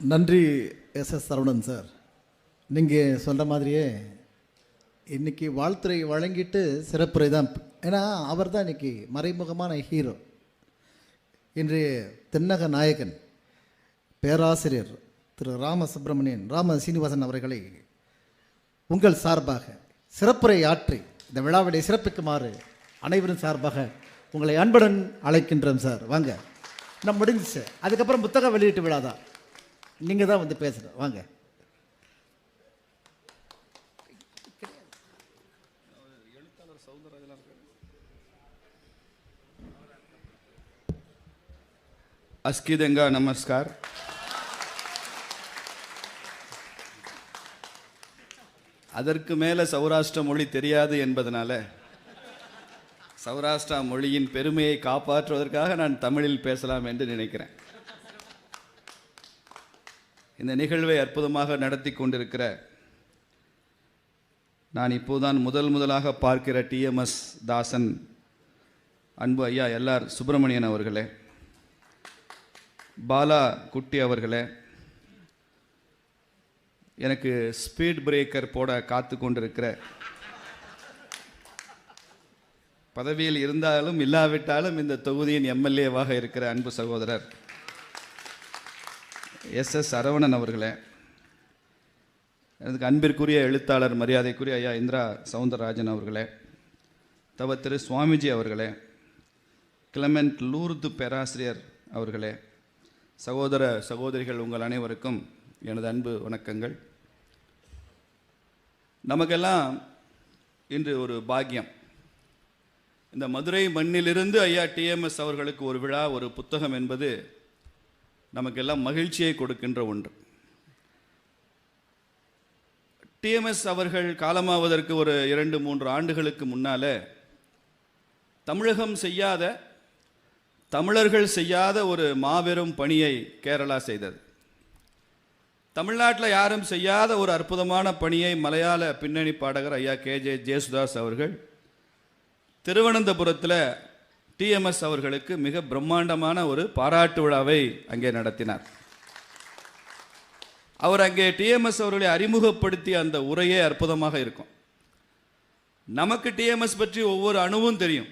நன்றி S S Saravanan sir. நீங்கள் சொல்கிற மாதிரியே இன்னைக்கு வாழ்த்துறை வழங்கிட்டு சிறப்புரை தான் ஏன்னா அவர் தான் இன்றைக்கி மறைமுகமான ஹீரோ. இன்றைய தென்னக நாயகன் பேராசிரியர் திரு ராம சுப்பிரமணியன் ராம சீனிவாசன் அவர்களை உங்கள் சார்பாக சிறப்புரை ஆற்றி இந்த விழாவினை சிறப்பிக்குமாறு அனைவரும் சார்பாக உங்களை அன்புடன் அழைக்கின்றோம் சார். வாங்க நம்ம முடிஞ்சிச்சு. அதுக்கப்புறம் புத்தக வெளியீட்டு விழா தான் நீங்கள் தான் வந்து பேசுகிறோம் வாங்க अस्किदंगा नमस्कार அதற்கு மேலே சௌராஷ்டிர மொழி தெரியாது என்பதனால சௌராஷ்டிரா மொழியின் பெருமையை காப்பாற்றுவதற்காக நான் தமிழில் பேசலாம் என்று நினைக்கிறேன் இந்த நிகழ்வை அற்புதமாக நடத்தி கொண்டிருக்கிற நான் இப்போதான் முதல் முதலாக பார்க்கிற டிஎம்எஸ் தாசன் அன்பு ஐயா எல்ஆர் சுப்பிரமணியன் அவர்களே பாலா குட்டி அவர்களே எனக்கு ஸ்பீட் பிரேக்கர் போட காத்து கொண்டிருக்கிற பதவியில் இருந்தாலும் இல்லாவிட்டாலும் இந்த தொகுதியின் எம்எல்ஏவாக இருக்கிற அன்பு சகோதரர் எஸ் எஸ் சரவணன் அவர்களே. எனக்கு அன்பிற்குரிய எழுத்தாளர் மரியாதைக்குரிய ஐயா இந்திரா சவுந்தரராஜன் அவர்களே. தவ திரு சுவாமிஜி அவர்களே. கிளமெண்ட் லூர்து பேராசிரியர் அவர்களே. சகோதர சகோதரிகள் உங்கள் அனைவருக்கும் எனது அன்பு வணக்கங்கள். நமக்கெல்லாம் இன்று ஒரு பாக்கியம். இந்த மதுரை மண்ணிலிருந்து ஐயா டிஎம்எஸ் அவர்களுக்கு ஒரு விழா ஒரு புத்தகம் என்பது நமக்கெல்லாம் மகிழ்ச்சியை கொடுக்கின்ற ஒன்று. டிஎம்எஸ் அவர்கள் காலமாவதற்கு ஒரு இரண்டு மூன்று ஆண்டுகளுக்கு முன்னால் தமிழகம் செய்யாத தமிழர்கள் செய்யாத ஒரு மாபெரும் பணியை கேரளா செய்தது. தமிழ்நாட்டில் யாரும் செய்யாத ஒரு அற்புதமான பணியை மலையாள பின்னணி பாடகர் ஐயா கே ஜே ஜேசுதாஸ் அவர்கள் திருவனந்தபுரத்தில் டிஎம்எஸ் அவர்களுக்கு மிக பிரம்மாண்டமான ஒரு பாராட்டு விழாவை அங்கே நடத்தினார். அவர் அங்கே டிஎம்எஸ் அவர்களை அறிமுகப்படுத்திய அந்த உரையே அற்புதமாக இருக்கும். நமக்கு டிஎம்எஸ் பற்றி ஒவ்வொரு அணுவும் தெரியும்.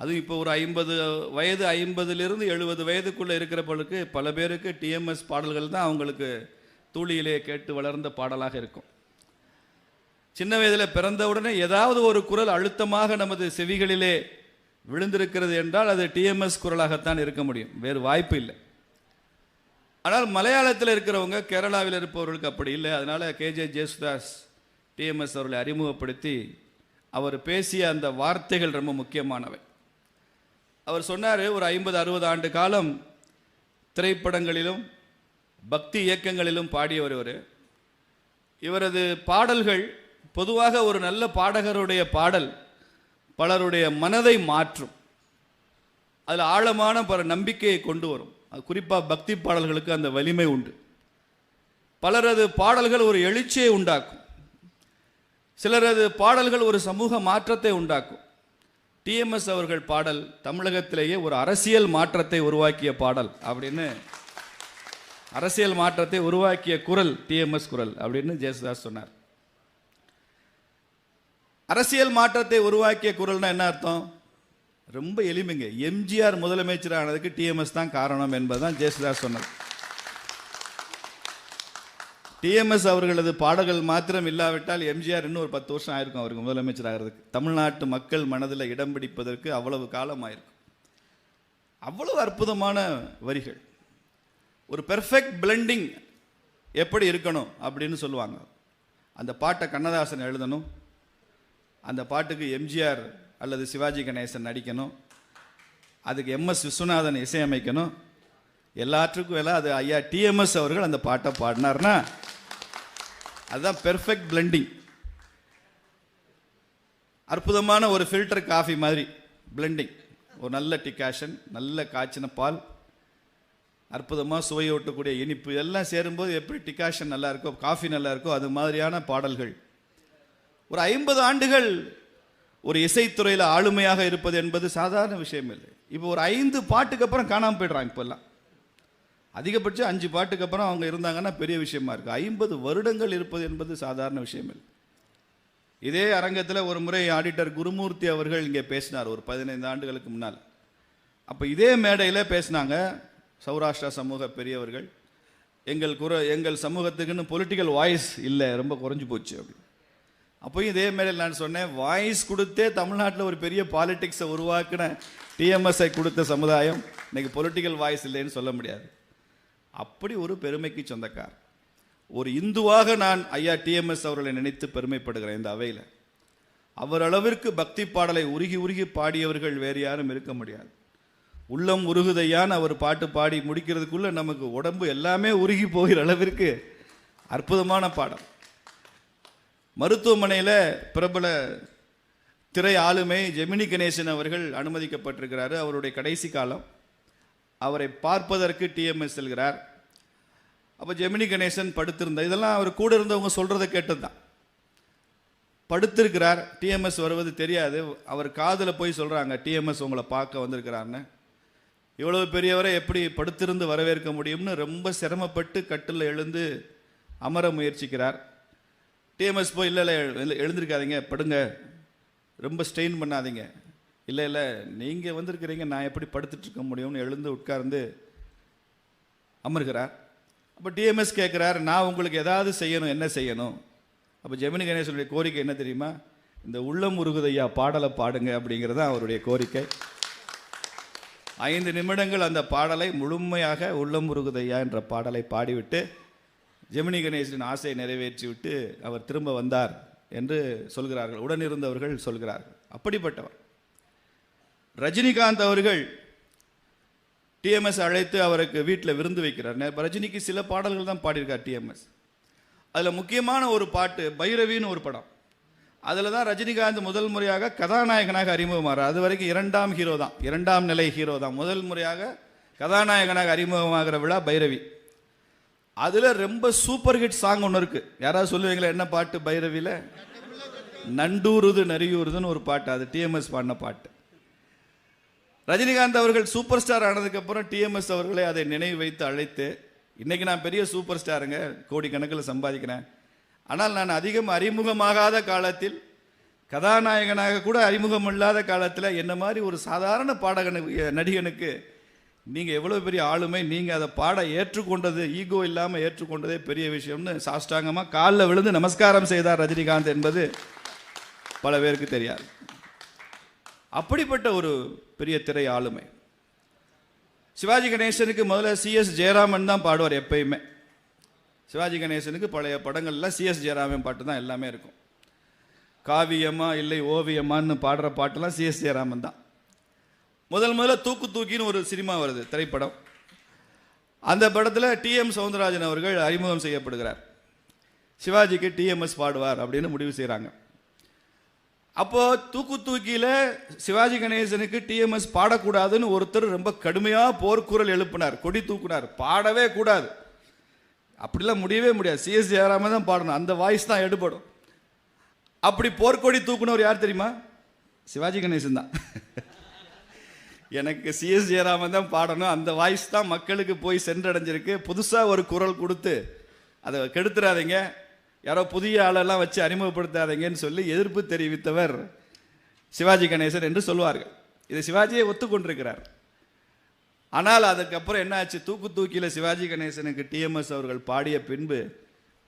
அதுவும் இப்போ ஒரு ஐம்பது வயது ஐம்பதுலேருந்து எழுபது வயதுக்குள்ளே இருக்கிறவர்களுக்கு பல பேருக்கு டிஎம்எஸ் பாடல்கள் தான் அவங்களுக்கு தூளியிலே கேட்டு வளர்ந்த பாடலாக இருக்கும். சின்ன வயதில் பிறந்தவுடனே ஏதாவது ஒரு குரல் அழுத்தமாக நமது செவிகளிலே விழுந்திருக்கிறது என்றால் அது டிஎம்எஸ் குரலாகத்தான் இருக்க முடியும். வேறு வாய்ப்பு இல்லை. ஆனால் மலையாளத்தில் இருக்கிறவங்க கேரளாவில் இருப்பவர்களுக்கு அப்படி இல்லை. அதனால் கேஜே ஜேசுதாஸ் டிஎம்எஸ் அவர்களை அறிமுகப்படுத்தி அவர் பேசிய அந்த வார்த்தைகள் ரொம்ப முக்கியமானவை. அவர் சொன்னார் ஒரு ஐம்பது அறுபது ஆண்டு காலம் திரைப்படங்களிலும் பக்தி இயக்கங்களிலும் பாடியவர் இவர். இவரது பாடல்கள் பொதுவாக ஒரு நல்ல பாடகருடைய பாடல். பலருடைய மனதை மாற்றும். அதில் ஆழமான பல நம்பிக்கையை கொண்டு வரும். அது குறிப்பாக பக்தி பாடல்களுக்கு அந்த வலிமை உண்டு. பலரது பாடல்கள் ஒரு எழுச்சியை உண்டாக்கும். சிலரது பாடல்கள் ஒரு சமூக மாற்றத்தை உண்டாக்கும். டிஎம்எஸ் அவர்கள் பாடல் தமிழகத்திலேயே ஒரு அரசியல் மாற்றத்தை உருவாக்கிய பாடல் அப்படின்னு அரசியல் மாற்றத்தை உருவாக்கிய குரல் டிஎம்எஸ் குரல் அப்படின்னு ஜெயசுதாஸ் சொன்னார். அரசியல் மாற்றத்தை உருவாக்கிய குரல்னா என்ன அர்த்தம்? ரொம்ப எளிமைங்க. எம்ஜிஆர் முதலமைச்சர் ஆனதுக்கு டிஎம்எஸ் தான் காரணம் என்பதுதான் ஜெயசுதாஸ் சொன்னது. டிஎம்எஸ் அவர்களது பாடல்கள் மாத்திரம் இல்லாவிட்டால் எம்ஜிஆர் இன்னும் ஒரு பத்து வருஷம் ஆயிருக்கும் அவருக்கு முதலமைச்சர் ஆகிறதுக்கு. தமிழ்நாட்டு மக்கள் மனதில் இடம் பிடிப்பதற்கு அவ்வளவு காலம் ஆயிருக்கும். அவ்வளவு அற்புதமான வரிகள். ஒரு பெர்ஃபெக்ட் பிளெண்டிங் எப்படி இருக்கணும் அப்படின்னு சொல்லுவாங்க. அந்த பாட்டை கண்ணதாசன் எழுதணும். அந்த பாட்டுக்கு எம்ஜிஆர் அல்லது சிவாஜி கணேசன் நடிக்கணும். அதுக்கு எம்எஸ் விஸ்வநாதன் இசையமைக்கணும். எல்லாற்றுக்கும் வேலை அது ஐயா டிஎம்எஸ் அவர்கள் அந்த பாட்டை பாடினார்னா அதுதான் பெர்ஃபெக்ட் பிளெண்டிங் அற்புதமான ஒரு ஃபில்டர் காஃபி மாதிரி பிளெண்டிங் ஒரு நல்ல டிகாஷன் நல்ல காய்ச்சின பால் அற்புதமாக சுவையூட்டக்கூடிய இனிப்பு எல்லாம் சேரும்போது எப்படி டிகாஷன் நல்லா இருக்கோ காஃபி நல்லா இருக்கோ அது மாதிரியான பாடல்கள். ஒரு ஐம்பது ஆண்டுகள் ஒரு இசைத்துறையில் ஆளுமையாக இருப்பது என்பது சாதாரண விஷயம் இல்லை இப்போ ஒரு ஐந்து பாட்டுக்கு அப்புறம் காணாமல் போயிடுறாங்க இப்போல்லாம். அதிகபட்சம் அஞ்சு பாட்டுக்கு அப்புறம் அவங்க இருந்தாங்கன்னா பெரிய விஷயமா இருக்குது ஐம்பது வருடங்கள் இருப்பது என்பது சாதாரண விஷயம் இல்லை இதே அரங்கத்தில் ஒரு முறை ஆடிட்டர் குருமூர்த்தி அவர்கள் இங்கே பேசினார் ஒரு பதினைந்து ஆண்டுகளுக்கு முன்னால். அப்போ இதே மேடையில் பேசினாங்க சௌராஷ்டிரா சமூக பெரியவர்கள். எங்கள் குர எங்கள் சமூகத்துக்குன்னு பொலிட்டிக்கல் வாய்ஸ் இல்லை ரொம்ப குறைஞ்சி போச்சு அப்படி அப்போயும் இதே மேடையில் நான் சொன்னேன் வாய்ஸ் கொடுத்தே தமிழ்நாட்டில் ஒரு பெரிய பாலிடிக்ஸை உருவாக்கின டிஎம்எஸ்ஐ கொடுத்த சமுதாயம் இன்னைக்கு பொலிட்டிக்கல் வாய்ஸ் இல்லைன்னு சொல்ல முடியாது. அப்படி ஒரு பெருமைக்கு சொந்தக்கார். ஒரு இந்துவாக நான் ஐயா டிஎம்எஸ் அவர்களை நினைத்து பெருமைப்படுகிறேன் இந்த அவையில். அவரளவிற்கு பக்தி பாடலை உருகி உருகி பாடியவர்கள் வேறு யாரும் இருக்க முடியாது. உள்ளம் உருகுதையான அவர் பாட்டு பாடி முடிக்கிறதுக்குள்ளே நமக்கு உடம்பு எல்லாமே உருகி போகிற அளவிற்கு அற்புதமான பாடம் மருத்துவமனையில் பிரபல திரை ஆளுமை ஜெமினி கணேசன் அவர்கள் அனுமதிக்கப்பட்டிருக்கிறாரு. அவருடைய கடைசி காலம். அவரை பார்ப்பதற்கு டிஎம்எஸ் செல்கிறார். அப்போ ஜெமினி கணேசன் படுத்திருந்த இதெல்லாம் அவர் கூட இருந்தவங்க சொல்கிறத கேட்டது தான் படுத்திருக்கிறார் டிஎம்எஸ் வருவது தெரியாது. அவர் காதில் போய் சொல்கிறாங்க டிஎம்எஸ் உங்களை பார்க்க வந்திருக்கிறாருன்னு இவ்வளவு பெரியவரை எப்படி படுத்திருந்து வரவேற்க முடியும்னு ரொம்ப சிரமப்பட்டு கட்டில் எழுந்து அமர முயற்சிக்கிறார். டிஎம்எஸ் போய் இல்லை இல்லை எழுந்திருக்காதீங்க படுங்க. ரொம்ப ஸ்ட்ரெயின் பண்ணாதீங்க. இல்லை இல்லை நீங்கள் வந்திருக்கிறீங்க நான் எப்படி படுத்துட்ருக்க முடியும்னு எழுந்து உட்கார்ந்து அமர்கிறார். அப்போ டிஎம்எஸ் கேட்குறாரு நான் உங்களுக்கு ஏதாவது செய்யணும் என்ன செய்யணும்? அப்போ ஜெமினி கணேசனுடைய கோரிக்கை என்ன தெரியுமா? இந்த உள்ளம் உருகுதையா பாடலை பாடுங்க அப்படிங்கிறது தான் அவருடைய கோரிக்கை. ஐந்து நிமிடங்கள் அந்த பாடலை முழுமையாக உள்ளம் உருகுதையா என்ற பாடலை பாடிவிட்டு ஜெமினி கணேசனின் ஆசையை நிறைவேற்றி விட்டு அவர் திரும்ப வந்தார் என்று சொல்கிறார்கள். உடனிருந்தவர்கள் சொல்கிறார்கள். அப்படிப்பட்டவர். ரஜினிகாந்த் அவர்கள் டிஎம்எஸ் அழைத்து அவருக்கு வீட்டில் விருந்து வைக்கிறார். ரஜினிக்கு சில பாடல்கள் தான் பாடியிருக்கார் டிஎம்எஸ் அதில் முக்கியமான ஒரு பாட்டு பைரவின்னு ஒரு படம். அதில் தான் ரஜினிகாந்த் முதல் முறையாக கதாநாயகனாக அறிமுகமாகிறார் அது வரைக்கும் இரண்டாம் ஹீரோ தான். இரண்டாம் நிலை ஹீரோ தான். முதல் முறையாக கதாநாயகனாக அறிமுகமாகிற விழா பைரவி. அதில் ரொம்ப சூப்பர் ஹிட் சாங் ஒன்று இருக்கு. யாராவது சொல்லுவீங்களா என்ன பாட்டு பைரவியில்? நண்டூருது நரியூருதுன்னு ஒரு பாட்டு அது டிஎம்எஸ் பாடின பாட்டு. ரஜினிகாந்த் அவர்கள் சூப்பர் ஸ்டார் ஆனதுக்கப்புறம் டிஎம்எஸ் அவர்களை அதை நினைவு வைத்து அழைத்து இன்னைக்கு நான் பெரிய சூப்பர் ஸ்டாருங்க கோடிக்கணக்கில் சம்பாதிக்கிறேன். ஆனால் நான் அதிகம் அறிமுகமாகாத காலத்தில் கதாநாயகனாக கூட அறிமுகம் இல்லாத காலத்தில் என்ன மாதிரி ஒரு சாதாரண பாடகனுக்கு நடிகனுக்கு நீங்கள் எவ்வளோ பெரிய ஆளுமை நீங்கள் அதை பாட ஏற்றுக்கொண்டது ஈகோ இல்லாமல் ஏற்றுக்கொண்டதே பெரிய விஷயம்னு சாஷ்டாங்கமாக காலில் விழுந்து நமஸ்காரம் செய்தார் ரஜினிகாந்த் என்பது பல பேருக்கு தெரியாது. அப்படிப்பட்ட ஒரு பெரிய திரை ஆளுமை. சிவாஜி கணேசனுக்கு முதல்ல சிஎஸ் ஜெயராமன் தான் பாடுவார் எப்பயுமே. சிவாஜி கணேசனுக்கு பழைய படங்கள்லாம் சிஎஸ் ஜெயராமன் பாட்டு தான் எல்லாமே இருக்கும். காவியமா இல்லை ஓவியமான்னு பாடுற பாட்டெல்லாம் சிஎஸ் ஜெயராமன் தான். முதல் முதல்ல தூக்கு தூக்கின்னு ஒரு சினிமா வருது திரைப்படம். அந்த படத்தில் டிஎம் சவுந்தரராஜன் அவர்கள் அறிமுகம் செய்யப்படுகிறார். சிவாஜிக்கு டிஎம்எஸ் பாடுவார் அப்படின்னு முடிவு செய்கிறாங்க அப்போது தூக்கு தூக்கியில் சிவாஜி கணேசனுக்கு டிஎம்எஸ் பாடக்கூடாதுன்னு ஒருத்தர் ரொம்ப கடுமையாக போர்க்குரல் எழுப்பினார் கொடி தூக்குனார். பாடவே கூடாது. அப்படிலாம் முடியவே முடியாது. சிஎஸ் ஏறாமல் தான் பாடணும். அந்த வாய்ஸ் தான் எடுபடும். அப்படி போர்க்கொடி தூக்குனவர் யார் தெரியுமா? சிவாஜி கணேசன் தான். எனக்கு சிஎஸ் ஜெயராமன் தான் பாடணும். அந்த வாய்ஸ் தான் மக்களுக்கு போய் சென்றடைஞ்சிருக்கு. புதுசாக ஒரு குரல் கொடுத்து அதை கெடுத்துறாதீங்க. யாரோ புதிய ஆளெல்லாம் வச்சு அறிமுகப்படுத்தாதீங்கன்னு சொல்லி எதிர்ப்பு தெரிவித்தவர் சிவாஜி கணேசன் என்று சொல்வார்கள். இதை சிவாஜியை ஒத்துக்கொண்டிருக்கிறார். ஆனால் அதுக்கப்புறம் என்னாச்சு? தூக்கு தூக்கியில் சிவாஜி கணேசனுக்கு டிஎம்எஸ் அவர்கள் பாடிய பின்பு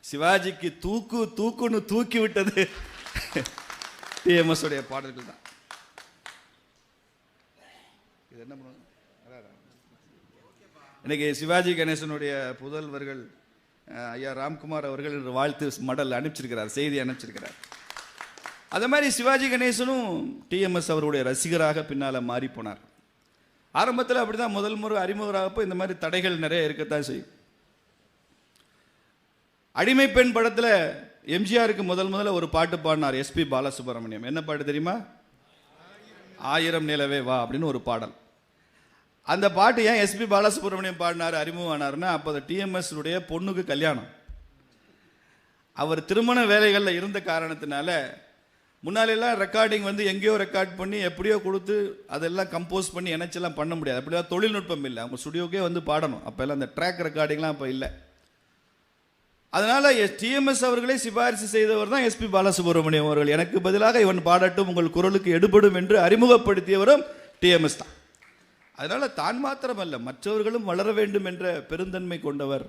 சிவாஜிக்கு தூக்கு தூக்குன்னு தூக்கி விட்டது. டிஎம்எஸ் உடைய பாடல்கள் தான். இது என்ன பண்ணுவோம் இன்னைக்கு சிவாஜி கணேசனுடைய புதல்வர்கள் ஐயா ராம்குமார் அவர்கள் என்று வாழ்த்து மடல் அனுப்பிச்சிருக்கிறார் செய்தி அனுப்பிச்சிருக்கிறார். அதே மாதிரி சிவாஜி கணேசனும் டிஎம்எஸ் அவருடைய ரசிகராக பின்னால மாறி போனார். ஆரம்பத்தில் அப்படிதான் முதல் முறை அறிமுகராகப்போ இந்த மாதிரி தடைகள் நிறைய இருக்கத்தான் செய்யும். அடிமை பெண் படத்தில் எம்ஜிஆருக்கு முதல் முதல்ல ஒரு பாட்டு பாடினார் எஸ்பி பாலசுப்ரமணியம். என்ன பாட்டு தெரியுமா? ஆயிரம் நிலவே வா அப்படின்னு ஒரு பாடல். அந்த பாட்டு ஏன் எஸ்பி பாலசுப்ரமணியம் பாடினார் அறிமுகமானார்னா அப்போ டிஎம்எஸ் உடைய பொண்ணுக்கு கல்யாணம். அவர் திருமண வேலைகளில் இருந்த காரணத்தினால முன்னாலெல்லாம் ரெக்கார்டிங் வந்து எங்கேயோ ரெக்கார்ட் பண்ணி எப்படியோ கொடுத்து அதெல்லாம் கம்போஸ் பண்ணி இணைச்செல்லாம் பண்ண முடியாது. அப்படிலாம் தொழில்நுட்பம் இல்லை. அவங்க ஸ்டுடியோக்கே வந்து பாடணும். அப்போல்லாம் அந்த ட்ராக் ரெக்கார்டிங்லாம் அப்போ இல்லை. அதனால டிஎம்எஸ் அவர்களே சிபாரிசு செய்தவர் தான் எஸ்பி பாலசுப்ரமணியம் அவர்கள். எனக்கு பதிலாக இவன் பாடட்டும் உங்கள் குரலுக்கு எடுபடும் என்று அறிமுகப்படுத்தியவரும் டிஎம்எஸ் தான். அதனால் தான் மாத்திரமல்ல மற்றவர்களும் வளர வேண்டும் என்ற பெருந்தன்மை கொண்டவர்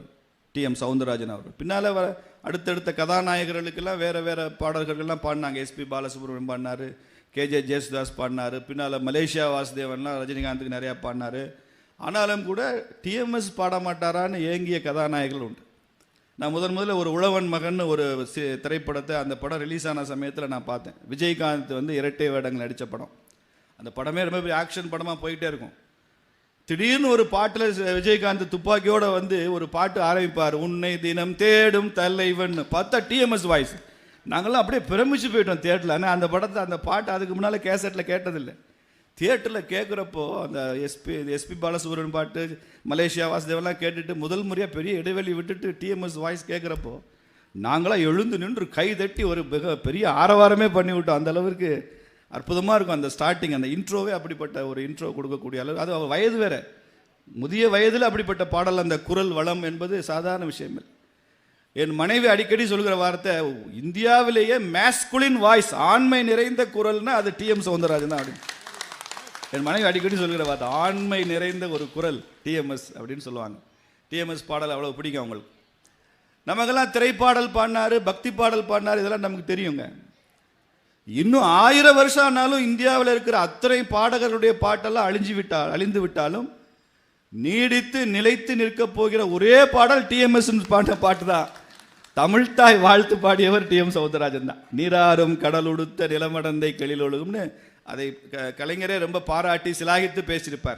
டி எம் சவுந்தரராஜன் அவர்கள். பின்னால் வர அடுத்தடுத்த கதாநாயகர்களுக்கெல்லாம் வேறு வேறு பாடல்கள்லாம் பாடினாங்க. எஸ்பி பாலசுப்ரமணியம் பாடினாரு கேஜே ஜேசுதாஸ் பாடினாரு பின்னால் மலேசியா வாசுதேவன்லாம் ரஜினிகாந்துக்கு நிறையா பாடினாரு. ஆனாலும் கூட டிஎம்எஸ் பாட மாட்டாரான்னு ஏங்கிய கதாநாயகர்கள் உண்டு. நான் முதன் முதல்ல ஒரு உழவன் மகன் ஒரு சி- திரைப்படத்தை அந்த படம் ரிலீஸ் ஆன சமயத்தில் நான் பார்த்தேன். விஜயகாந்த் வந்து இரட்டை வேடங்கள் நடித்த படம். அந்த படமே ரொம்ப பெரிய ஆக்ஷன் படமாக போயிட்டே இருக்கும். திடீர்னு ஒரு பாட்டில் விஜயகாந்த் துப்பாக்கியோட வந்து ஒரு பாட்டு ஆரம்பிப்பார். உன்னை தினம் தேடும் தலைவன். பார்த்தா டிஎம்எஸ் வாய்ஸ் நாங்களாம் அப்படியே பிரமிச்சு போயிட்டோம் தேட்டரில் ஆனால் அந்த படத்தை அந்த பாட்டு அதுக்கு முன்னால் கேசட்டில் கேட்டதில்லை. தியேட்டரில் கேட்குறப்போ அந்த எஸ்பி எஸ்பி பாலசுப்ரமணியன் பாட்டு மலேசியா வாசுதேவெல்லாம் கேட்டுட்டு முதல் முறையாக பெரிய இடைவெளி விட்டுட்டு டிஎம்எஸ் வாய்ஸ் கேட்குறப்போ நாங்களாம் எழுந்து நின்று கை தட்டி ஒரு மிக பெரிய ஆரவாரமே பண்ணி விட்டோம் அந்த அளவுக்கு அற்புதமாக இருக்கும் அந்த ஸ்டார்டிங் அந்த இன்ட்ரோவே அப்படிப்பட்ட ஒரு இன்ட்ரோ கொடுக்கக்கூடிய அளவு. அது அவள் வயது வேற. முதிய வயதில் அப்படிப்பட்ட பாடல் அந்த குரல் வளம் என்பது சாதாரண விஷயம் இல்லை. என் மனைவி அடிக்கடி சொல்கிற வார்த்தை இந்தியாவிலேயே மேஸ்குலின் வாய்ஸ் ஆண்மை நிறைந்த குரல்னா அது டிஎம் சவுந்தரராஜன் தான் அப்படின்னு. என் மனைவி அடிக்கடி சொல்கிற வார்த்தை ஆண்மை நிறைந்த ஒரு குரல் டிஎம்எஸ் அப்படின்னு சொல்லுவாங்க. டிஎம்எஸ் பாடல் அவ்வளோ பிடிக்கும் அவங்களுக்கு. நமக்கெல்லாம் திரைப்பாடல் பாடினாரு பக்தி பாடல் பாடினாரு இதெல்லாம் நமக்கு தெரியுங்க. இன்னும் ஆயிரம் வருஷம் ஆனாலும் இந்தியாவில் இருக்கிற அத்தனை பாடகர்களுடைய பாட்டெல்லாம் அழிஞ்சு விட்டால் அழிந்து விட்டாலும் நீடித்து நிலைத்து நிற்கப் போகிற ஒரே பாடல் டிஎம்எஸ் பாட்ட பாட்டு தான். தமிழ்தாய் வாழ்த்து பாடியவர் டி எம் சௌந்தரராஜன் தான். நீராறும் கடல் உடுத்த நிலமடந்தை கெளிலொழுகும்னு அதை க- கலைஞரே ரொம்ப பாராட்டி சிலாகித்து பேசியிருப்பார்.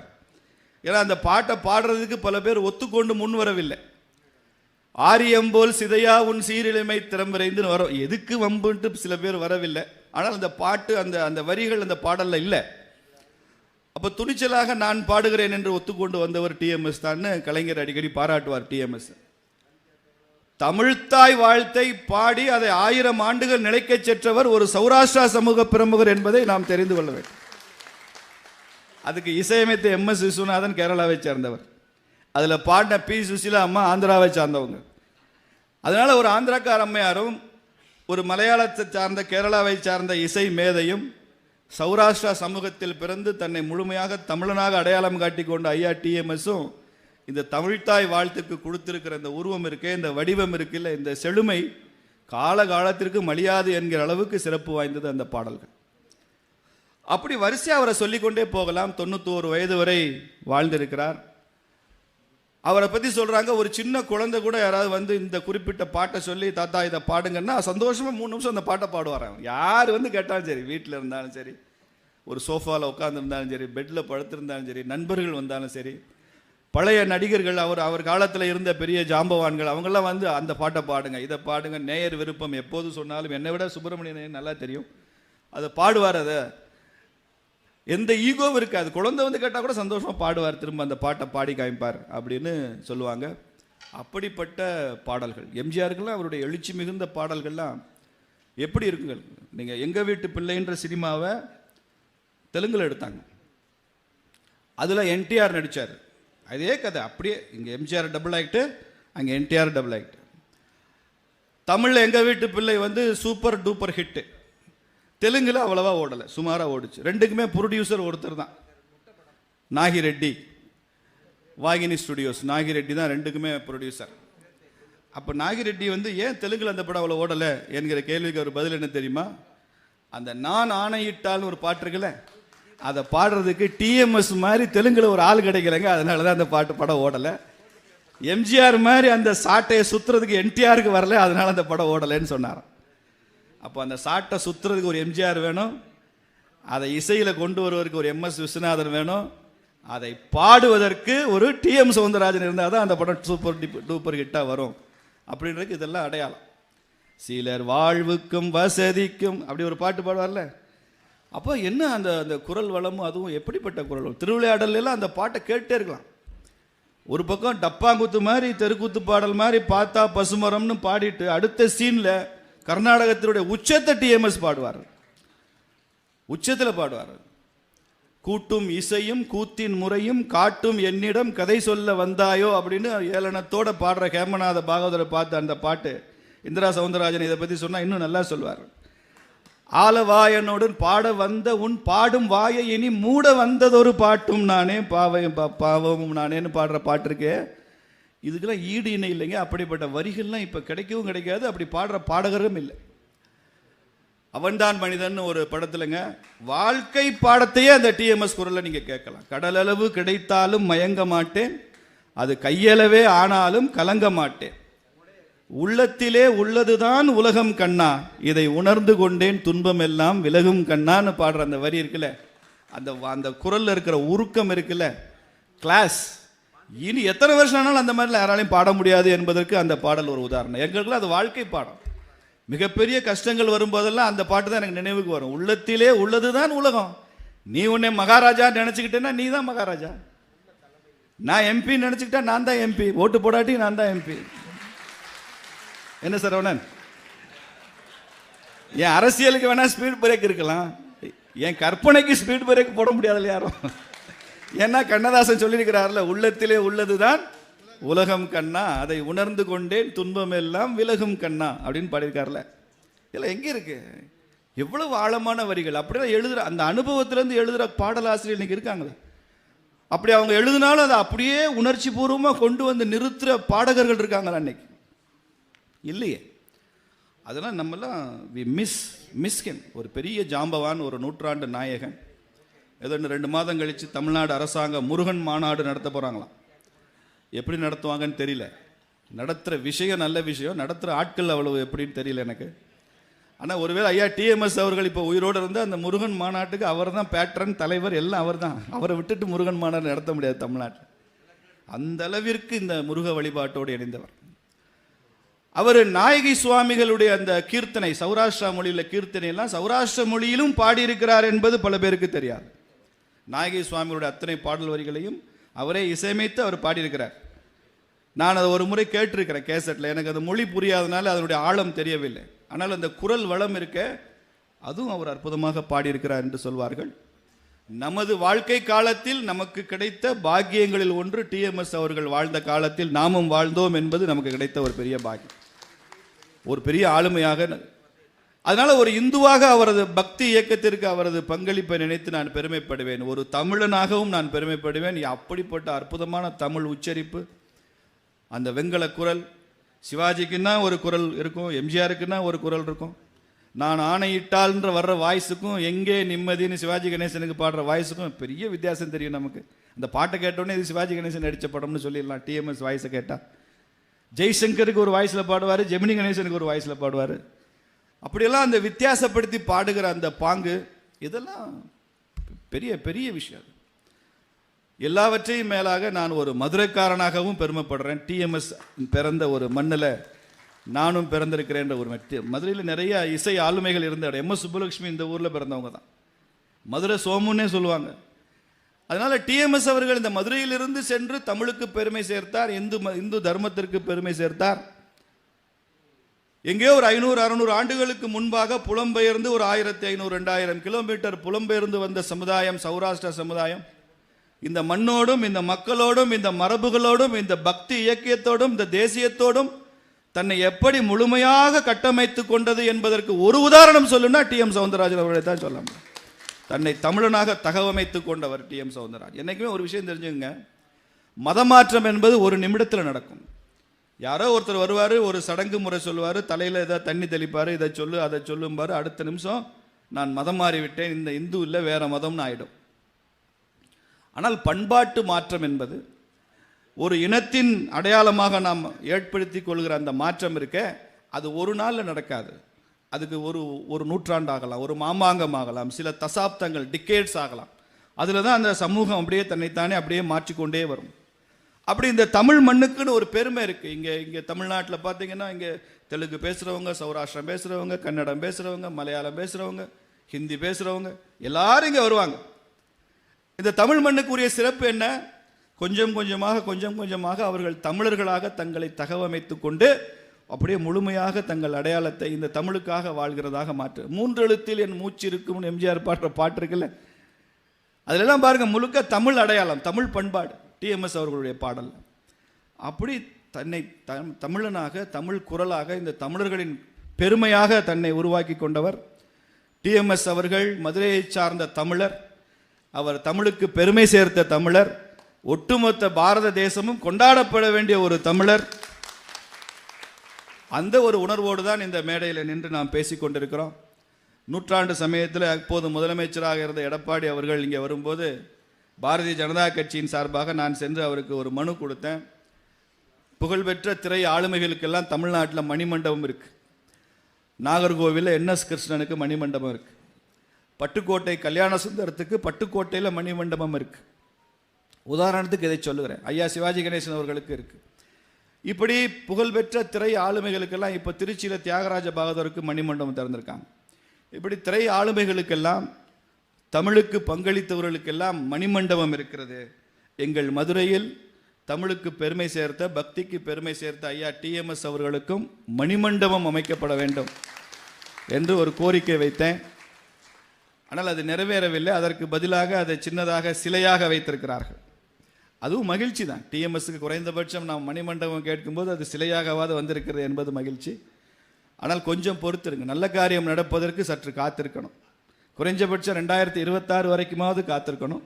ஏன்னா அந்த பாட்டை பாடுறதுக்கு பல பேர் ஒத்துக்கொண்டு முன் வரவில்லை. ஆரியம்போல் சிதையா உன் சீரிழமை திறம்பிறைந்துன்னு வரும் எதுக்கு வம்புன்ட்டு சில பேர் வரவில்லை. ஆனால் அந்த பாட்டு அந்த அந்த வரிகள் அந்த பாடலில் இல்லை. அப்போ துணிச்சலாக நான் பாடுகிறேன் என்று ஒத்துக்கொண்டு வந்தவர் டிஎம்எஸ் தான் கலைஞர் அடிக்கடி பாராட்டுவார் டிஎம்எஸ் தமிழ்த்தாய் வாழ்த்தை பாடி அதை ஆயிரம் ஆண்டுகள் நிலைக்கச் செற்றவர் ஒரு சௌராஷ்டிரா சமூக பிரமுகர் என்பதை நாம் தெரிந்து கொள்ள வேண்டும். அதுக்கு இசையமைத்த எம் எஸ் விஸ்வநாதன் கேரளாவை சேர்ந்தவர். அதில் பாடின பி. சுசிலா அம்மா ஆந்திராவை சார்ந்தவங்க. அதனால ஒரு ஆந்திராக்கார அம்மையாரும் ஒரு மலையாளத்தை சார்ந்த கேரளாவை சார்ந்த இசை மேதையும் சௌராஷ்டிரா சமூகத்தில் பிறந்து தன்னை முழுமையாக தமிழனாக அடையாளம் காட்டி கொண்ட ஐயா டிஎம்எஸும் இந்த தமிழ்த்தாய் வாழ்த்துக்கு கொடுத்துருக்கிற இந்த உருவம் இருக்கே இந்த வடிவம் இருக்குல்ல இந்த செழுமை கால காலத்திற்கு மலியாது என்கிற அளவுக்கு சிறப்பு வாய்ந்தது அந்த பாடல்கள். அப்படி வரிசையாக அவரை சொல்லிக்கொண்டே போகலாம். தொண்ணூத்தோரு வயது வரை வாழ்ந்திருக்கிறார். அவரை பற்றி சொல்கிறாங்க ஒரு சின்ன குழந்தை கூட யாராவது வந்து இந்த குறிப்பிட்ட பாட்டை சொல்லி தாத்தா இதை பாடுங்கன்னா சந்தோஷமாக மூணு நிமிஷம் அந்த பாட்டை பாடுவார் யார் வந்து கேட்டாலும் சரி வீட்டில் இருந்தாலும் சரி ஒரு சோஃபாவில் உட்காந்துருந்தாலும் சரி பெட்டில் படுத்திருந்தாலும் சரி நண்பர்கள் வந்தாலும் சரி பழைய நடிகர்கள் அவர் அவர் காலத்தில் இருந்த பெரிய ஜாம்பவான்கள் அவங்கெல்லாம் வந்து அந்த பாட்டை பாடுங்க இதை பாடுங்க நேயர் விருப்பம் எப்போது சொன்னாலும் என்னை விட சுப்பிரமணியன் நல்லா தெரியும். அதை பாடுவார் அதை. எந்த ஈகோவும் இருக்காது. குழந்தை வந்து கேட்டால் கூட சந்தோஷமாக பாடுவார். திரும்ப அந்த பாட்டை பாடி காமிப்பார் அப்படின்னு சொல்லுவாங்க. அப்படிப்பட்ட பாடல்கள். எம்ஜிஆருக்கெல்லாம் அவருடைய எழுச்சி மிகுந்த பாடல்கள்லாம் எப்படி இருக்குங்க? நீங்கள் எங்கள் வீட்டு பிள்ளைன்ற சினிமாவை தெலுங்கில் எடுத்தாங்க. அதில் என்டிஆர் நடித்தார் அதே கதை. அப்படியே இங்கே எம்ஜிஆர் டபுள் ஆக்ட் அங்கே என்டிஆர் டபுள் ஆக்ட் தமிழில் எங்கள் வீட்டு பிள்ளை வந்து சூப்பர் டூப்பர் ஹிட்டு தெலுங்கில் அவ்வளவா ஓடலை சுமாராக ஓடுச்சு. ரெண்டுக்குமே ப்ரொடியூசர் ஒருத்தர் தான். நாகி ரெட்டி. வாகினி ஸ்டுடியோஸ் நாகி ரெட்டி தான் ரெண்டுக்குமே ப்ரொடியூசர் அப்போ நாகி ரெட்டி வந்து ஏன் தெலுங்கில் அந்த படம் அவ்வளோ ஓடலை என்கிற கேள்விக்கு ஒரு பதில் என்ன தெரியுமா? அந்த நான் ஆணையிட்டால்னு ஒரு பாட்டு இருக்குல்ல அதை பாடுறதுக்கு டிஎம்எஸ் மாதிரி தெலுங்கில் ஒரு ஆள் கிடைக்கலங்க அதனால தான் அந்த பாட்டு படம் ஓடலை. எம்ஜிஆர் மாதிரி அந்த சாட்டையை சுத்துறதுக்கு என்டிஆருக்கு வரல அதனால அந்த படம் ஓடலைன்னு சொன்னாராம். அப்போ அந்த சாட்டை சுத்துறதுக்கு ஒரு எம்ஜிஆர் வேணும். அதை இசையில் கொண்டு வருவதற்கு ஒரு எம்எஸ் விஸ்வநாதன் வேணும். அதை பாடுவதற்கு ஒரு டிஎம் சவுந்தரராஜன் இருந்தால் தான் அந்த படம் சூப்பர் டிப் டூப்பர் ஹிட்டாக வரும். அப்படின்றதுக்கு இதெல்லாம் அடையாளம். சிலர் வாழ்வுக்கும் வசதிக்கும் அப்படி ஒரு பாட்டு பாடுவார்ல. அப்போ என்ன அந்த அந்த குரல் வளமும் அதுவும் எப்படிப்பட்ட குரல் திருவிளையாடலாம் அந்த பாட்டை கேட்டே இருக்கலாம். ஒரு பக்கம் டப்பாங்குத்து மாதிரி தெருக்கூத்து பாடல் மாதிரி பார்த்தா பசுமரம்னு பாடிட்டு அடுத்த சீனில் கர்நாடகத்தினுடைய உச்சத்தை டிஎம்எஸ் பாடுவார் உச்சத்தில் பாடுவார் கூட்டும் இசையும் கூத்தின் முறையும் காட்டும் என்னிடம் கதை சொல்ல வந்தாயோ அப்படின்னு ஏளனத்தோட பாடுற ஹேமநாத பாகவதரை பார்த்த அந்த பாட்டு இந்திரா சவுந்தரராஜன் இதை பற்றி சொன்னால் இன்னும் நல்லா சொல்வார் ஆலவாயனுடன் பாட வந்த உன் பாடும் வாயை இனி மூட வந்ததொரு பாட்டும் நானே பாவையும் பா- பாவமும் நானேன்னு பாடுற பாட்டு இருக்கேன் இதுக்கெல்லாம் ஈடு இணை இல்லைங்க. அப்படிப்பட்ட வரிகள்லாம் இப்போ கிடைக்கவும் கிடைக்காது. அப்படி பாடுற பாடகரும் இல்லை. அவன்தான் மனிதன் ஒரு படத்துலங்க. வாழ்க்கை பாடத்தையே அந்த டிஎம்எஸ் குரலில் நீங்கள் கேட்கலாம். கடலளவு கிடைத்தாலும் மயங்க மாட்டேன். அது கையளவே ஆனாலும் கலங்க மாட்டேன். உள்ளத்திலே உள்ளதுதான் உலகம் கண்ணா. இதை உணர்ந்து கொண்டேன். துன்பம் எல்லாம் விலகும் கண்ணான்னு பாடுற அந்த வரி இருக்குல்ல. அந்த அந்த குரலில் இருக்கிற உருக்கம் இருக்குல்ல. கிளாஸ் இனி எத்தனை வருஷம் ஆனாலும் அந்த மாதிரிலாம் யாராலையும் பாட முடியாது என்பதற்கு அந்த பாடல் ஒரு உதாரணம். எங்களுக்குலாம் அது வாழ்க்கை பாடம். மிகப்பெரிய கஷ்டங்கள் வரும்போதெல்லாம் அந்த பாட்டு தான் எனக்கு நினைவுக்கு வரும். உள்ளத்திலே உள்ளதுதான் உலகம். நீ உன்னை மகாராஜா நினச்சிக்கிட்டேன்னா நீ தான் மகாராஜா. நான் எம்பி நினச்சிக்கிட்டா நான் தான் எம்பி ஓட்டு போடாட்டி நான் தான் எம்பி என்ன சரவணன் என் அரசியலுக்கு வேணால் ஸ்பீட் பிரேக் இருக்கலாம். என் கற்பனைக்கு ஸ்பீட் பிரேக் போட முடியாதுல்ல யாரும். ஏன்னா கண்ணதாசன் சொல்லியிருக்கிறார்ல உள்ளத்திலே உள்ளதுதான் உலகம் கண்ணா அதை உணர்ந்து கொண்டேன் துன்பம் எல்லாம் விலகும் கண்ணா அப்படின்னு பாடியிருக்கார்ல. இல்லை எங்கே இருக்கு? எவ்வளவு ஆழமான வரிகள். அப்படிலாம் எழுதுற அந்த அனுபவத்திலேருந்து எழுதுகிற பாடலாசிரியர் இன்னைக்கு இருக்காங்களே. அப்படி அவங்க எழுதினாலும் அதை அப்படியே உணர்ச்சி பூர்வமாக கொண்டு வந்து நிறுத்துகிற பாடகர்கள் இருக்காங்களா அன்னைக்கு இல்லையே. அதெல்லாம் நம்மலாம் வி மிஸ் மிஸ்கின் ஒரு பெரிய ஜாம்பவான் ஒரு நூற்றாண்டு நாயகன். ஏதோ இன்னும் ரெண்டு மாதம் கழித்து தமிழ்நாடு அரசாங்கம் முருகன் மாநாடு நடத்த போகிறாங்களாம் எப்படி நடத்துவாங்கன்னு தெரியல. நடத்துகிற விஷயம் நல்ல விஷயம் நடத்துகிற ஆட்கள் அவ்வளவு எப்படின்னு தெரியல எனக்கு. ஆனால் ஒருவேளை ஐயா டிஎம்எஸ் அவர்கள் இப்போ உயிரோடு இருந்து அந்த முருகன் மாநாட்டுக்கு அவர் தான் பேட்ரன் தலைவர் எல்லாம் அவர் தான் அவரை விட்டுட்டு முருகன் மாநாடு நடத்த முடியாது தமிழ்நாட்டில். அந்த அளவிற்கு இந்த முருக வழிபாட்டோடு இணைந்தவர். அவர் நாயகி சுவாமிகளுடைய அந்த கீர்த்தனை சௌராஷ்டிரா மொழியில் கீர்த்தனை எல்லாம் சௌராஷ்டிர மொழியிலும் பாடியிருக்கிறார் என்பது பல பேருக்கு தெரியாது. நாயகி சுவாமிகளுடைய அத்தனை பாடல் வரிகளையும் அவரே இசையமைத்து அவர் பாடியிருக்கிறார். நான் அதை ஒரு முறை கேட்டிருக்கிறேன் கேசட்டில் எனக்கு அது மொழி புரியாதனால அதனுடைய ஆழம் தெரியவில்லை. ஆனால் அந்த குரல் வளம் இருக்க அதுவும் அவர் அற்புதமாக பாடியிருக்கிறார் என்று சொல்வார்கள். நமது வாழ்க்கை காலத்தில் நமக்கு கிடைத்த பாக்கியங்களில் ஒன்று டிஎம்எஸ் அவர்கள் வாழ்ந்த காலத்தில் நாமும் வாழ்ந்தோம் என்பது நமக்கு கிடைத்த ஒரு பெரிய பாக்கியம். ஒரு பெரிய ஆளுமையாக அதனால் ஒரு இந்துவாக அவரது பக்தி இயக்கத்திற்கு அவரது பங்களிப்பை நினைத்து நான் பெருமைப்படுவேன். ஒரு தமிழனாகவும் நான் பெருமைப்படுவேன். அப்படிப்பட்ட அற்புதமான தமிழ் உச்சரிப்பு அந்த வெங்கல குரல் சிவாஜிக்குன்னா ஒரு குரல் இருக்கும் எம்ஜிஆருக்குன்னா ஒரு குரல் இருக்கும். நான் ஆணையிட்டால்ன்ற வர்ற வாய்ஸுக்கும் எங்கே நிம்மதின்னு சிவாஜி கணேசனுக்கு பாடுற வாய்ஸுக்கும் பெரிய வித்தியாசம் தெரியும் நமக்கு. அந்த பாட்டை கேட்டோடனே இது சிவாஜி கணேசன் நடித்த படம்னு சொல்லிடலாம். டிஎம்எஸ் வாய்ஸை கேட்டால் ஜெய்சங்கருக்கு ஒரு வாய்ஸில் பாடுவார் ஜெமினி கணேசனுக்கு ஒரு வாய்ஸில் பாடுவார். அப்படியெல்லாம் அந்த வித்தியாசப்படுத்தி பாடுகிற அந்த பாங்கு இதெல்லாம் பெரிய பெரிய விஷயம். எல்லாவற்றையும் மேலாக நான் ஒரு மதுரைக்காரனாகவும் பெருமைப்படுறேன். டிஎம்எஸ் பிறந்த ஒரு மண்ணில் நானும் பிறந்திருக்கிறேன்ற ஒரு மதுரையில் நிறைய இசை ஆளுமைகள் இருந்த இடம். எம் எஸ் சுப்புலட்சுமி இந்த ஊரில் பிறந்தவங்க தான். மதுரை சோமுன்னே சொல்லுவாங்க. அதனால் டிஎம்எஸ் அவர்கள் இந்த மதுரையிலிருந்து சென்று தமிழுக்கு பெருமை சேர்த்தார் இந்து ம- இந்து தர்மத்திற்கு பெருமை சேர்த்தார். எங்கேயோ ஒரு ஐநூறு அறுநூறு ஆண்டுகளுக்கு முன்பாக புலம்பெயர்ந்து ஒரு ஆயிரத்தி ஐநூறு ரெண்டாயிரம் கிலோமீட்டர் புலம்பெயர்ந்து வந்த சமுதாயம் சௌராஷ்டிர சமுதாயம் இந்த மண்ணோடும் இந்த மக்களோடும் இந்த மரபுகளோடும் இந்த பக்தி இயக்கியத்தோடும் இந்த தேசியத்தோடும் தன்னை எப்படி முழுமையாக கட்டமைத்து கொண்டது என்பதற்கு ஒரு உதாரணம் சொல்லுன்னா டி எம் சவுந்தரராஜன் அவர்களை தான் சொல்ல முடியும். தன்னை தமிழனாக தகவமைத்து கொண்டவர் டி எம் சவுந்தரராஜன். என்னைக்குமே ஒரு விஷயம் தெரிஞ்சுங்க மதமாற்றம் என்பது ஒரு நிமிடத்தில் நடக்கும். யாரோ ஒருத்தர் வருவார் ஒரு சடங்கு முறை சொல்லுவார் தலையில் ஏதாவது தண்ணி தெளிப்பார் இதை சொல்லு அதை சொல்லும்பார். அடுத்த நிமிஷம் நான் மதம் மாறிவிட்டேன் இந்த இந்து இல்லை வேறு மதம்னு ஆகிடும் ஆனால் பண்பாட்டு மாற்றம் என்பது ஒரு இனத்தின் அடையாளமாக நாம் ஏற்படுத்தி கொள்கிற அந்த மாற்றம் இருக்க அது ஒரு நாளில் நடக்காது. அதுக்கு ஒரு ஒரு நூற்றாண்டாகலாம் ஒரு மாமாங்கம் ஆகலாம் சில தசாப்தங்கள் டிக்கேட்ஸ் ஆகலாம். அதில் தான் அந்த சமூகம் அப்படியே தன்னைத்தானே அப்படியே மாற்றிக்கொண்டே வரும். அப்படி இந்த தமிழ் மண்ணுக்குன்னு ஒரு பெருமை இருக்குது இங்கே இங்கே தமிழ்நாட்டில் பார்த்தீங்கன்னா இங்கே தெலுங்கு பேசுகிறவங்க சௌராஷ்டிரம் பேசுகிறவங்க கன்னடம் பேசுகிறவங்க மலையாளம் பேசுகிறவங்க ஹிந்தி பேசுகிறவங்க எல்லாரும் இங்கே வருவாங்க. இந்த தமிழ் மண்ணுக்குரிய சிறப்பு என்ன? கொஞ்சம் கொஞ்சமாக கொஞ்சம் கொஞ்சமாக அவர்கள் தமிழர்களாக தங்களை தகவமைத்து கொண்டு அப்படியே முழுமையாக தங்கள் அடையாளத்தை இந்த தமிழுக்காக வாழ்கிறதாக மாற்று. மூன்றெழுத்தில் என் மூச்சு இருக்கும்னு எம்ஜிஆர் பாடுற பாட்டு இருக்குல்ல? அதிலெல்லாம் பாருங்கள் முழுக்க தமிழ் அடையாளம் தமிழ் பண்பாடு. டிஎம்எஸ் அவர்களுடைய பாடல். அப்படி தன்னை தம் தமிழனாக தமிழ் குரலாக இந்த தமிழர்களின் பெருமையாக தன்னை உருவாக்கி கொண்டவர் டிஎம்எஸ் அவர்கள் மதுரையை சார்ந்த தமிழர் அவர் தமிழுக்கு பெருமை சேர்த்த தமிழர் ஒட்டுமொத்த பாரத தேசமும் கொண்டாடப்பட வேண்டிய ஒரு தமிழர். அந்த ஒரு உணர்வோடு தான் இந்த மேடையில் நின்று நாம் பேசிக்கொண்டிருக்கிறோம் நூற்றாண்டு சமயத்தில் அப்போது முதலமைச்சராக இருந்த எடப்பாடி அவர்கள் இங்கே வரும்போது பாரதிய ஜனதா கட்சியின் சார்பாக நான் சென்று அவருக்கு ஒரு மனு கொடுத்தேன். புகழ்பெற்ற திரை ஆளுமைகளுக்கெல்லாம் தமிழ்நாட்டில் மணிமண்டபம் இருக்குது நாகர்கோவிலில் என்எஸ் கிருஷ்ணனுக்கு மணிமண்டபம் இருக்குது பட்டுக்கோட்டை கல்யாண சுந்தரத்துக்கு பட்டுக்கோட்டையில் மணிமண்டபம் இருக்குது உதாரணத்துக்கு இதை சொல்லுகிறேன். ஐயா சிவாஜி கணேசன் அவர்களுக்கு இருக்குது இப்படி புகழ்பெற்ற திரை ஆளுமைகளுக்கெல்லாம் இப்போ திருச்சியில் தியாகராஜ பகதூருக்கு மணிமண்டபம் திறந்திருக்காங்க. இப்படி திரை ஆளுமைகளுக்கெல்லாம் தமிழுக்கு பங்களித்தவர்களுக்கெல்லாம் மணிமண்டபம் இருக்கிறது. எங்கள் மதுரையில் தமிழுக்கு பெருமை சேர்த்த பக்திக்கு பெருமை சேர்த்த ஐயா டிஎம்எஸ் அவர்களுக்கும் மணிமண்டபம் அமைக்கப்பட வேண்டும் என்று ஒரு கோரிக்கை வைத்தேன். ஆனால் அது நிறைவேறவில்லை. அதற்கு பதிலாக அதை சின்னதாக சிலையாக வைத்திருக்கிறார்கள். அதுவும் மகிழ்ச்சி தான். டிஎம்எஸ்க்கு குறைந்தபட்சம் நாம் மணிமண்டபம் கேட்கும்போது அது சிலையாகவாது வந்திருக்கிறது என்பது மகிழ்ச்சி. ஆனால் கொஞ்சம் பொறுத்திருங்க. நல்ல காரியம் நடப்பதற்கு சற்று காத்திருக்கணும். குறைஞ்சபட்சம் ரெண்டாயிரத்தி இருபத்தாறு வரைக்குமாவது காத்திருக்கணும்.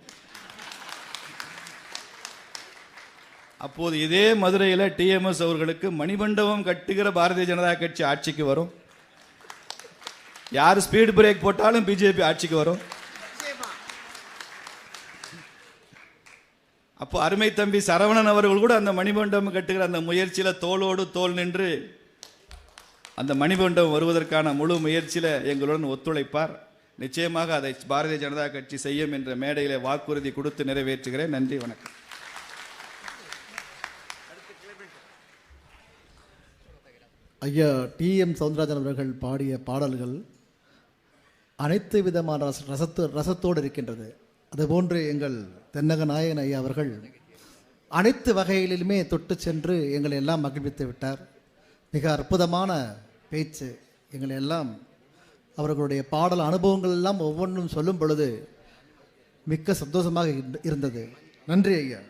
அப்போது இதே மதுரையில் டிஎம்எஸ் அவர்களுக்கு மணிமண்டபம் கட்டுகிற பாரதிய ஜனதா கட்சி ஆட்சிக்கு வரும். யார் ஸ்பீடு பிரேக் போட்டாலும் பிஜேபி ஆட்சிக்கு வரும். அப்போ அருமை தம்பி சரவணன் அவர்கள் கூட அந்த மணிமண்டபம் கட்டுகிற அந்த முயற்சியில் தோளோடு தோல் நின்று அந்த மணிமண்டபம் வருவதற்கான முழு முயற்சியில் எங்களுடன் ஒத்துழைப்பார். நிச்சயமாக அதை பாரதிய ஜனதா கட்சி செய்யும் என்ற மேடையிலே வாக்குறுதி கொடுத்து நிறைவேற்றுகிறேன். நன்றி வணக்கம். ஐயா டிஎம் சவுந்தரராஜன் அவர்கள் பாடிய பாடல்கள் அனைத்து விதமான ரச ரசத்து ரசத்தோடு இருக்கின்றது. அதுபோன்று எங்கள் தென்னக நாயகன் ஐயா அவர்கள் அனைத்து வகைகளிலுமே தொட்டு சென்று எங்களை எல்லாம் மகிழ்வித்து விட்டார். மிக அற்புதமான பேச்சு. எங்களை எல்லாம் அவர்களுடைய பாடல் அனுபவங்கள் எல்லாம் ஒவ்வொன்றும் சொல்லும் பொழுது மிக்க சந்தோஷமாக இருந்தது. நன்றி ஐயா.